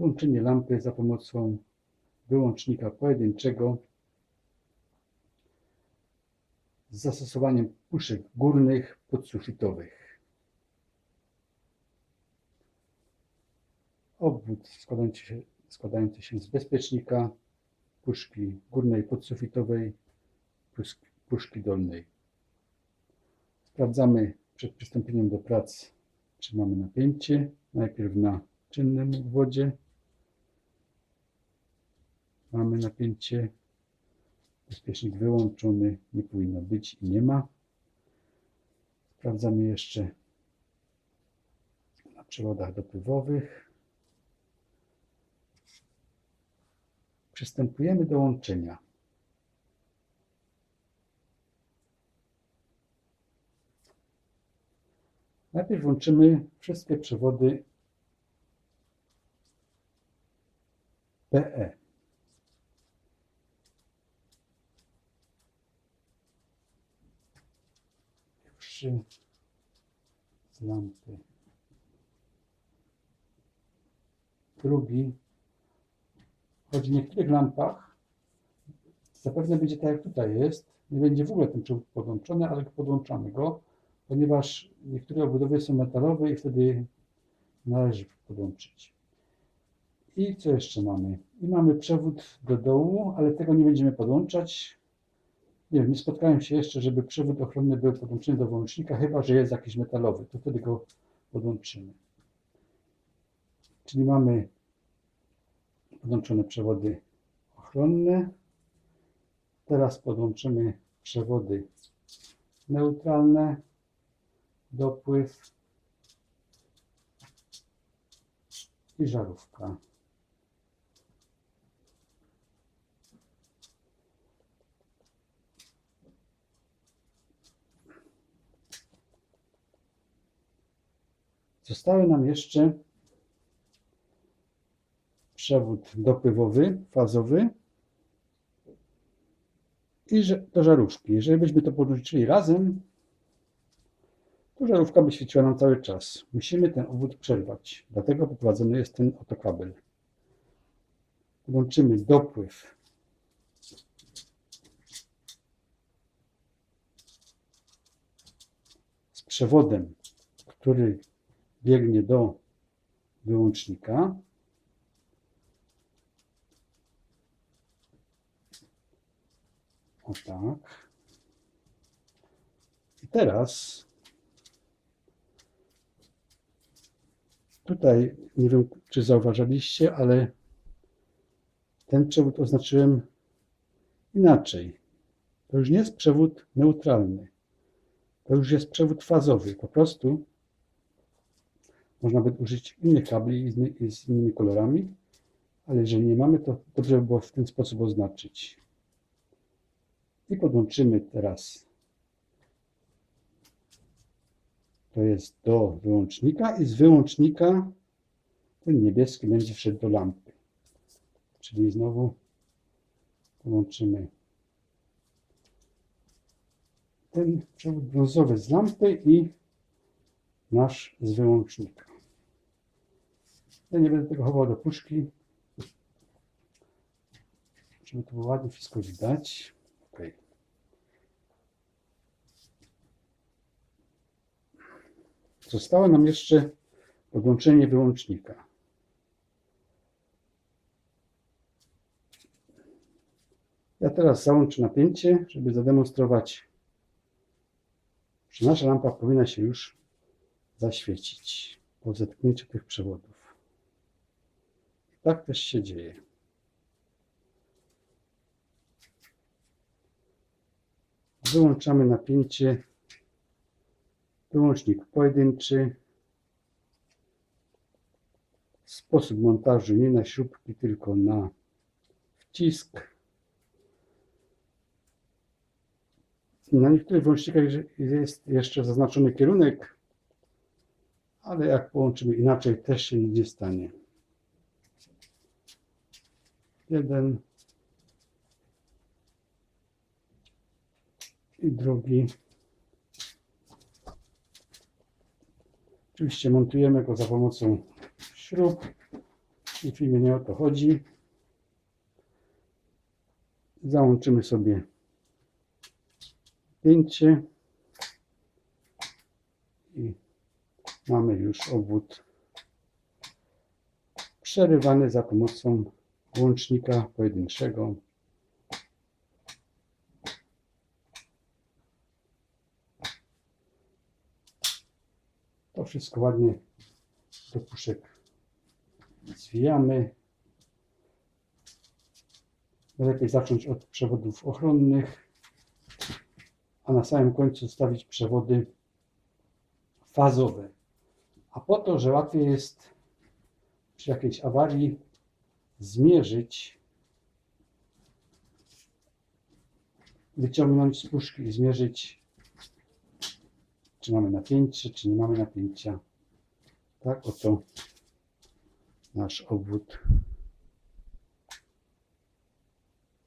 Podłączenie lampy za pomocą wyłącznika pojedynczego z zastosowaniem puszek górnych podsufitowych. Obwód składający się, składający się z bezpiecznika, puszki górnej podsufitowej, puszki, puszki dolnej. Sprawdzamy przed przystąpieniem do prac, czy mamy napięcie. Najpierw na czynnym obwodzie. Mamy napięcie. Bezpiecznik wyłączony, nie powinno być i nie ma. Sprawdzamy jeszcze na przewodach dopływowych. Przystępujemy do łączenia. Najpierw włączymy wszystkie przewody PE. Z lampy. Drugi. Choć w niektórych lampach zapewne będzie tak jak tutaj jest. Nie będzie w ogóle ten przewód podłączony, ale podłączamy go, ponieważ niektóre obudowy są metalowe i wtedy należy podłączyć. I co jeszcze mamy? I mamy przewód do dołu, ale tego nie będziemy podłączać. Nie wiem, nie spotkałem się jeszcze, żeby przewód ochronny był podłączony do wyłącznika, chyba że jest jakiś metalowy, to wtedy go podłączymy. Czyli mamy podłączone przewody ochronne. Teraz podłączymy przewody neutralne, dopływ i żarówka. Zostały nam jeszcze przewód dopływowy, fazowy i do żarówki. Jeżeli byśmy to podłączyli razem, to żarówka by świeciła nam cały czas. Musimy ten obwód przerwać. Dlatego poprowadzony jest ten oto kabel. Podłączymy dopływ z przewodem, który biegnie do wyłącznika. O tak. I teraz tutaj nie wiem, czy zauważaliście, ale ten przewód oznaczyłem inaczej. To już nie jest przewód neutralny. To już jest przewód fazowy. Po prostu można by użyć innych kabli z, innymi kolorami, ale jeżeli nie mamy, to dobrze by było w ten sposób oznaczyć. I podłączymy teraz. To jest do wyłącznika i z wyłącznika ten niebieski będzie wszedł do lampy. Czyli znowu połączymy ten przewód brązowy z lampy i nasz z wyłącznika. Ja nie będę tego chował do puszki, żeby to było ładnie wszystko widać. Okay. Zostało nam jeszcze podłączenie wyłącznika. Ja teraz załączę napięcie, żeby zademonstrować, że nasza lampa powinna się już zaświecić po zetknięciu tych przewodów. Tak też się dzieje. Wyłączamy napięcie. Wyłącznik pojedynczy. Sposób montażu nie na śrubki, tylko na wcisk. Na niektórych wyłącznikach jest jeszcze zaznaczony kierunek, ale jak połączymy inaczej, też się nic nie stanie. Jeden i drugi. Oczywiście montujemy go za pomocą śrub. W tym filmie nie o to chodzi. Załączymy sobie pięcie i mamy już obwód przerywany za pomocą łącznika pojedynczego. To wszystko ładnie do puszek zwijamy. Lepiej zacząć od przewodów ochronnych, a na samym końcu stawić przewody fazowe. A po to, że łatwiej jest przy jakiejś awarii zmierzyć, wyciągnąć z puszki i zmierzyć, czy mamy napięcie, czy nie mamy napięcia. Tak oto nasz obwód.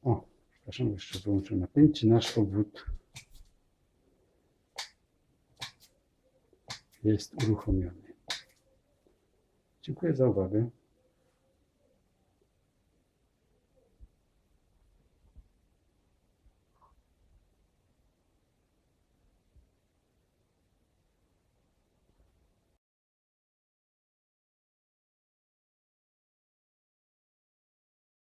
O, przepraszam, jeszcze wyłączę napięcie. Nasz obwód jest uruchomiony. Dziękuję za uwagę.